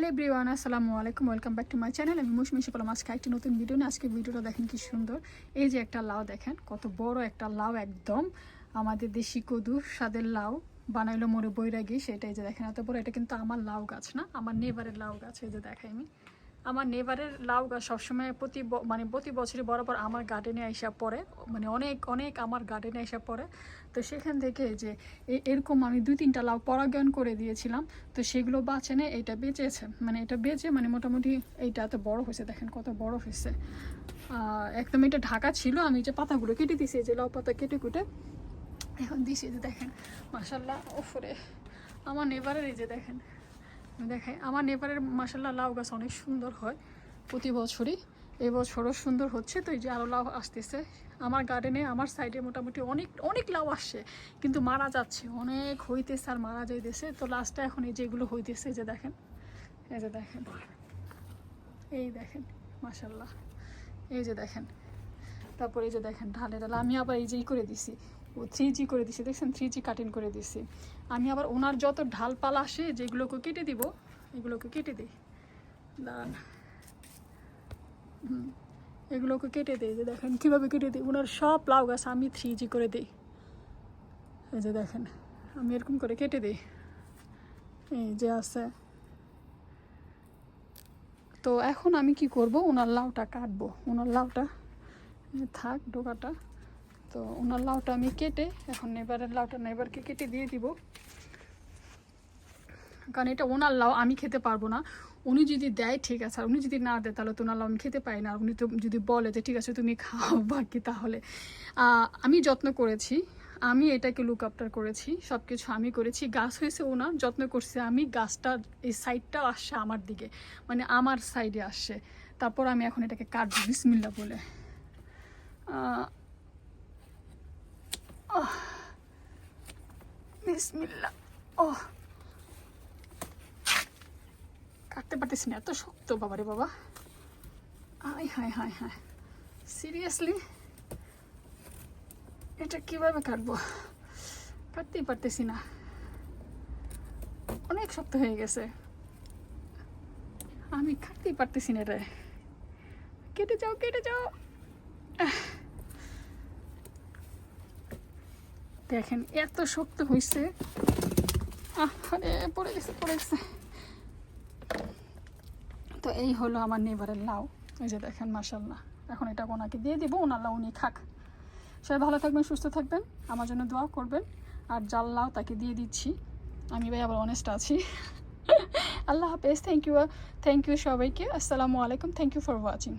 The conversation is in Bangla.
হ্যালো এভরিওয়ান, আসসালামু আলাইকুম। Welcome back to my channel. আমি মুশমি সকলাম আজকে একটি নতুন ভিডিও নিয়ে। আজকে ভিডিওটা দেখেন কি সুন্দর। এই যে একটা লাউ দেখেন, কত বড় একটা লাউ একদম। আমাদের দেশি কদু, স্বাদের লাউ, বানাইলো মোরে বৈরাগী, সেটাই যে দেখেন, এত বড়। এটা কিন্তু আমার লাউ গাছ না, আমার নেবারের লাউ গাছ, এই যে দেখাই আমি। আমার নেবারের লাউ গাছ সবসময় প্রতি মানে প্রতি বছরই বরাবর আমার গার্ডেনে আইসা পড়ে। মানে অনেক অনেক আমার গার্ডেনে আইসা পড়ে। তো সেখান থেকে যে এরকম আমি দুই, তিনটা লাউ পরাগায়ন করে দিয়েছিলাম। তো সেগুলো বাঁচে না এটা বেঁচেছে। মানে এটা বেঁচে মানে মোটামুটি এইটা এত বড় হয়েছে, দেখেন কত বড় হয়েছে। একদম এটা ঢাকা ছিল, আমি যে পাতাগুলো কেটে এই যে লাউ পাতা কেটে কুটে এখন দিছি যে দেখেন মাসাল্লাহ ওফরে। আমার নেবারের এই যে দেখেন দেখাই। আমার নেপালের মাসাল্লাহ লাউ গাছ অনেক সুন্দর হয় প্রতি বছরই। এই বছরও সুন্দর হচ্ছে। তো এই যে আরও লাউ আসতেছে। আমার গার্ডেনে আমার সাইডে মোটামুটি অনেক অনেক লাউ আসছে। কিন্তু মারা যাচ্ছে। অনেক হইতেছে আর মারা যাইতেছে। তো লাস্টে এখন এই যেগুলো হইতেছে, এই যে দেখেন। এই যে দেখেন। এই দেখেন মাসাল্লাহ এই যে দেখেন। তারপরে এই যে দেখেন ঢালে ঢালে আমি আবার এই যেই করে দিছি। থ্রি জি করে দিছি, দেখছেন? থ্রি জি কাটিং করে দিছি। আমি আবার ওনার যত ঢালপালা আসে, যেগুলোকে কেটে দিব, এগুলোকে কেটে দিই। দাঁড়ান। হুম, এগুলোকে কেটে দিই, যে দেখেন কীভাবে কেটে দিই। ওনার সব লাউ গাছ আমি থ্রি জি করে দিই। এই যে দেখেন, আমি এরকম করে কেটে দিই। এই যে আছে। তো এখন আমি কি করব? ওনার লাউটা কাটবো। ওনার লাউটা থাক, ডোকাটা। তো ওনার লাউটা আমি কেটে, এখন নেবারের লাউটা নেবারকে কেটে দিয়ে দিব। কারণ এটা ওনার লাউ, আমি খেতে পারব না। উনি যদি দেয়, ঠিক আছে, আর উনি যদি না দেয়, তাহলে তো ওনার লাউ আমি খেতে পারি না। আর উনি তো যদি বলে যে, ঠিক আছে, তুমি খাও বাকি তাহলে। আমি যত্ন করেছি। আমি এটাকে লুক আপটার করেছি। সব কিছু আমি করেছি। গাছ হয়েছে ওনার, যত্ন করছে আমি। গাছটা, এই সাইডটাও আসছে আমার দিকে মানে আমার সাইডে আসছে। তারপর আমি এখন এটাকে কাটবো বিসমিল্লা বলে। বিসমিল্লা ও। কাটতে পারতেছি না, এত শক্ত বাবারে বাবা। আয় হায় হায় হায়। সিরিয়াসলি এটা কীভাবে কাটবো? কাটতেই পারতেছি না। অনেক শক্ত হয়ে গেছে। আমি কাটতেই পারতেছি না এটা কেটে যাও কেটে যাও। দেখেন, এত শক্ত হয়েছে পড়ে গেছে পড়ে গেছে। তো এই হলো আমার নেবারের লাউ। এই যে দেখেন মাসাল্লাহ এখন এটা ওনাকে দিয়ে দিব, ওনার লাউ উনি খাক। সবাই ভালো থাকবেন, সুস্থ থাকবেন। আমার জন্য দোয়া করবেন। আর জাল লাউ তাকে দিয়ে দিচ্ছি। আমি ভাই আবার অনেস্ট আছি। আল্লাহ হাফেজ থ্যাংক ইউ থ্যাংক ইউ সবাইকে। আসসালামু আলাইকুম থ্যাংক ইউ ফর ওয়াচিং